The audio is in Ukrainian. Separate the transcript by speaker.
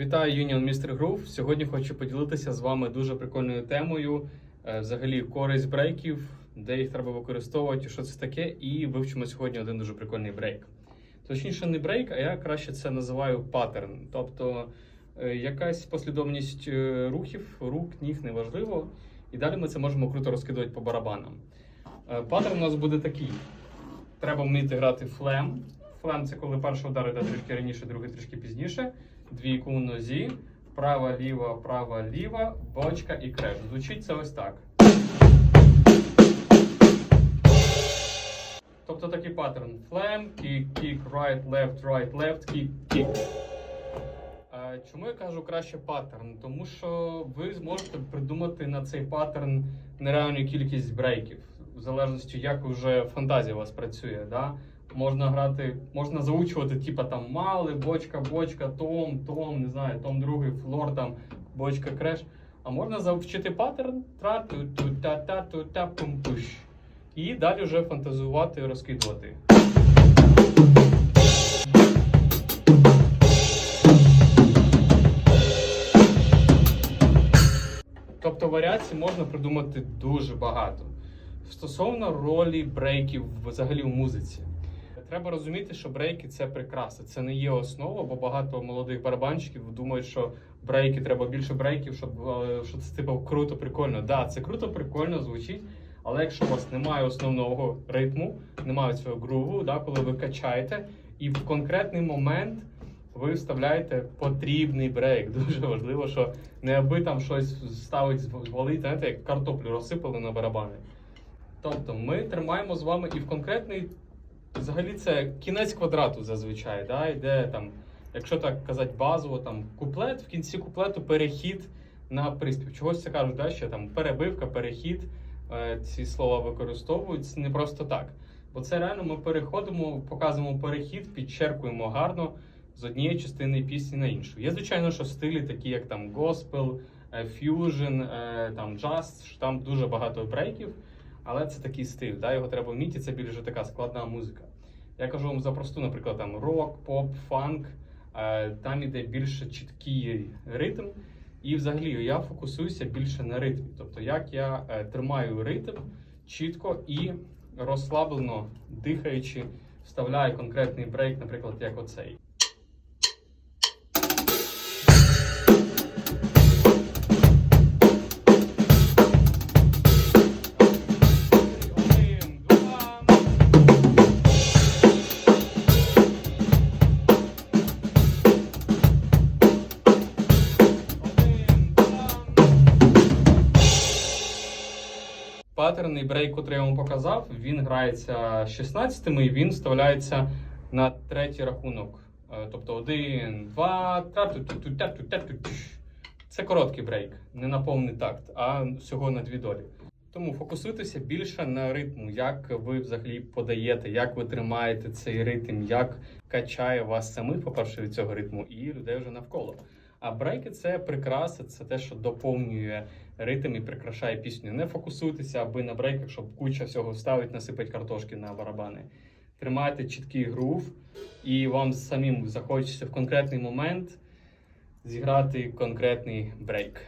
Speaker 1: Вітаю Union Mr. Groove. Сьогодні хочу поділитися з вами дуже прикольною темою. е, Взагалі, користь брейків, де їх треба використовувати, що це таке, і вивчимо сьогодні один дуже прикольний брейк. Точніше, не брейк, а я краще це називаю паттерн. Тобто е, якась послідовність е, рухів, рук, ніг, неважливо. І далі ми це можемо круто розкидувати по барабанам. Паттерн у нас буде такий: треба вміти грати флем. Флем це коли перший удар йде трішки раніше, другий трішки пізніше. Двійку в нозі, права, ліва, права, ліва, бочка і креш. Звучить це ось так. Тобто такий паттерн. Флем, кік, кік, right, left, right, left, кік, кік. Чому я кажу краще паттерн? Тому що ви зможете придумати на цей паттерн нереальну кількість брейків, в залежності, як вже фантазія у вас працює. Да? Можна грати, можна заучувати, типа там мали, бочка, бочка, том, том, не знаю, том другий, флор, там, бочка, креш. А можна завчити паттерн тра ту ту та та ту та пум пуш. І далі вже фантазувати розкидувати. Тобто варіацій можна придумати дуже багато. Стосовно ролі брейків взагалі в музиці. Треба розуміти, що брейки це прикраса, це не є основа, бо багато молодих барабанщиків думають, що брейки треба більше брейків, щоб е, що це типу круто, прикольно. Да, це круто, прикольно звучить. Але якщо у вас немає основного ритму, немає цього груву, да, коли ви качаєте, і в конкретний момент ви вставляєте потрібний брейк. Дуже важливо, що не аби там щось ставить звалити, знаєте, як картоплю розсипали на барабани. Тобто ми тримаємо з вами і в конкретний, взагалі це кінець квадрату зазвичай, да, йде там, якщо так казати базово, там куплет, в кінці куплету перехід на приспів. Чогось це кажуть, да, що там перебивка, перехід, е, ці слова використовуються не просто так. Бо це реально ми переходимо, показуємо перехід, підчеркуємо гарно з однієї частини пісні на іншу. Є, звичайно, що стилі, такі як там госпел, ф'южн, там джаз, що там дуже багато брейків, але це такий стиль, да, його треба вміти, це більше така складна музика. Я кажу вам за просту, наприклад, там рок, поп, фанк, е, там іде більше чіткий ритм. І взагалі я фокусуюся більше на ритмі. Тобто, як я е, тримаю ритм чітко і розслаблено дихаючи, вставляю конкретний брейк, наприклад, як оцей. Паттерний брейк, який я вам показав, він грається 16-ми і він вставляється на третій рахунок. Е, Тобто один, два, та-ту-ту-ту, та-ту-та-ту-тш. Це короткий брейк, не на повний такт, а всього на дві долі. Тому фокусуйтеся більше на ритму, як ви взагалі подаєте, як ви тримаєте цей ритм, як качає вас самих, по-перше, від цього ритму, і людей вже навколо. А брейки це прикраса, це те, що доповнює ритм і прикрашає пісню. Не фокусуйтеся, аби на брейках, щоб куча всього вставить, насипать картошки на барабани. Тримайте чіткий грув, і вам самим захочеться в конкретний момент зіграти конкретний брейк.